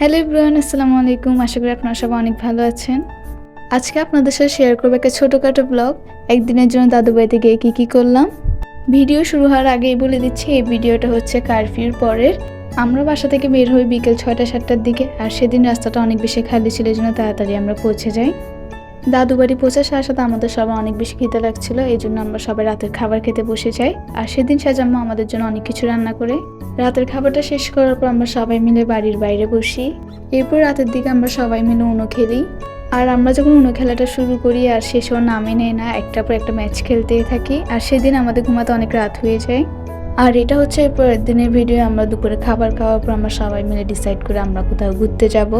Hello Ibrahim আসসালামু আলাইকুম। আশা করি আপনারা সবাই অনেক ভালো আছেন। আজকে আপনাদের সাথে শেয়ার করব একটা ছোটোখাটো ব্লগ একদিনের জন্য দাদু বাড়িতে গিয়ে কী কী করলাম। ভিডিও শুরু হওয়ার আগেই বলে দিচ্ছি, এই ভিডিওটা হচ্ছে কারফিউর পরের। আমরা বাসা থেকে বের হই বিকেল ছয়টা, সাতটার দিকে, আর সেদিন রাস্তাটা অনেক বেশি খালি ছিল, এই জন্য তাড়াতাড়ি আমরা পৌঁছে যাই। দাদু বাড়ি পৌঁছার সাথে সাথে আমাদের সবাই অনেক বেশি খেতে লাগছিল, এই জন্য আমরা সবাই রাতের খাবার খেতে বসে যাই। আর সেদিন সাজাম্মা আমাদের জন্য অনেক কিছু রান্না করে। রাতের খাবারটা শেষ করার পর আমরা সবাই মিলে বাড়ির বাইরে বসি। এরপর রাতের দিকে আমরা সবাই মিলে উনো খেলি। আর আমরা যখন উনো খেলাটা শুরু করি আর শেষও নামে নেয় না, একটার পর একটা ম্যাচ খেলতেই থাকি। আর সেদিন আমাদের ঘুমাতে অনেক রাত হয়ে যায়। আর এটা হচ্ছে পরের দিনের ভিডিও আমরা দুপুরে খাবার খাওয়ার পর আমরা সবাই মিলে ডিসাইড করে আমরা কোথাও ঘুরতে যাব।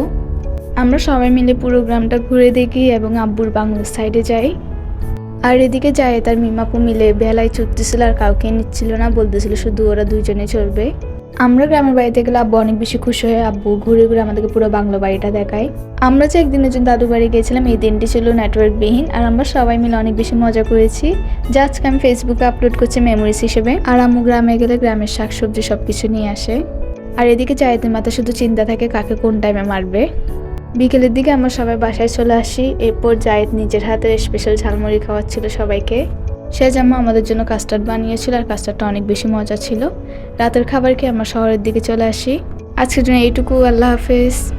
আমরা সবাই মিলে পুরো গ্রামটা ঘুরে দেখি এবং আব্বুর বাংলার সাইডে যাই। আর এদিকে যায় তার মিমাপু মিলে বেলায় চড়তেছিল আর কাউকে নিচ্ছিল না, বলতেছিল শুধু ওরা দুইজনে চলবে। আমরা গ্রামের বাড়িতে গেলে আব্বু অনেক বেশি খুশি হয়ে। আব্বু ঘুরে ঘুরে আমাদেরকে পুরো বাংলা বাড়িটা দেখায়। আমরা যে একদিনের জন্য দাদু বাড়ি গেছিলাম এই দিনটি ছিল নেটওয়ার্কবিহীন আর আমরা সবাই মিলে অনেক বেশি মজা করেছি। যা আজকে আমি ফেসবুকে আপলোড করছি মেমোরিজ হিসেবে। আর আম্মু গ্রামে গেলে গ্রামের শাকসবজি সব কিছু নিয়ে আসে। আর এদিকে জায়েদের মাথা শুধু চিন্তা থাকে, কাকে কোন টাইমে মারবে। বিকেলের দিকে আমরা সবাই বাসায় চলে আসি। এরপর জায়েদ নিজের হাতের স্পেশাল ঝালমুড়ি খাওয়াচ্ছিল সবাইকে। সে জামা আমাদের জন্য কাস্টার্ড বানিয়েছিল আর কাস্টার্ডটা অনেক বেশি মজা ছিল। রাতের খাবার খেয়ে আমরা শহরের দিকে চলে আসি। আজকের জন্য এইটুকু, আল্লাহ হাফেজ।